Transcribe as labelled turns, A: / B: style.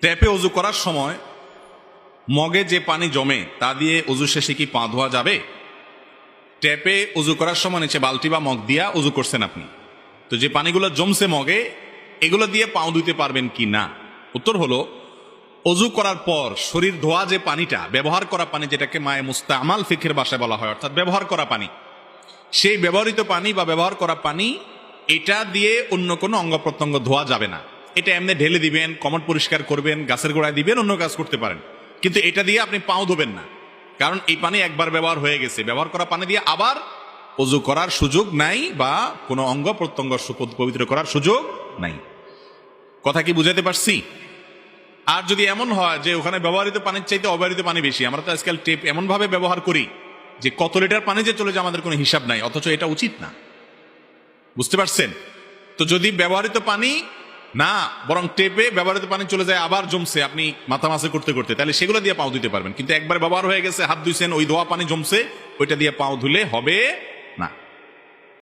A: ট্যাপে অজু করার সময় মগে যে পানি জমে, তা দিয়ে অজু শেষে কি পা ধোয়া যাবে? ট্যাপে অজু করার সময় নিচে বালতি বা মগ দিয়া অজু করছেন আপনি। তো যে পানিগুলো জমছে মগে, এগুলো দিয়ে পাও ধুইতে পারবেন কি না? উত্তর হলো অজু করার পর শরীর ধোয়া যে পানিটা, ব্যবহার করা পানি যেটাকে মায়ে মুস্তামাল ফিখের বাসায় বলা হয়, অর্থাৎ ব্যবহার করা পানি। সেই ব্যবহৃত পানি বা ব্যবহার করা পানি, এটা দিয়ে অন্য কোনো অঙ্গ প্রত্যঙ্গ ধোয়া যাবে না। এটা এমনি ঢেলে দিবেন, কমট পরিষ্কার করবেন, গাছের গোড়ায় দিবেন, অন্য কাজ করতে পারেন। কিন্তু এটা দিয়ে আপনি পাও ধোবেন না। কারণ এই পানি একবার ব্যবহার হয়ে গেছে। ব্যবহার করা পানি দিয়ে আবার অজু করার সুযোগ নাই বা কোনো অঙ্গ প্রত্যঙ্গ পবিত্র করার সুযোগ নাই। কথা কি বুঝাতে পারছি? আর যদি এমন হয় যে ওখানে ব্যবহৃত পানির চাইতে অব্যবহৃত পানি বেশি, আমরা তো আজকাল টেপ এমনভাবে ব্যবহার করি যে কত লিটার পানি যে চলে যায় আমাদের কোনো হিসাব নাই, অথচ এটা উচিত না। বুঝতে পারছেন? তো যদি ব্যবহৃত পানি না, বরং টেপে ব্যবহৃত পানি চলে যায়, আবার জমছে, আপনি মাথা মাসে করতে করতে। তাহলে সেগুলো দিয়ে পাও দিতে পারবেন। কিন্তু একবার ব্যবহার হয়ে গেছে, হাত ধুইছেন, ওই ধোয়া পানি জমছে, ওইটা দিয়ে পাও ধুলে হবে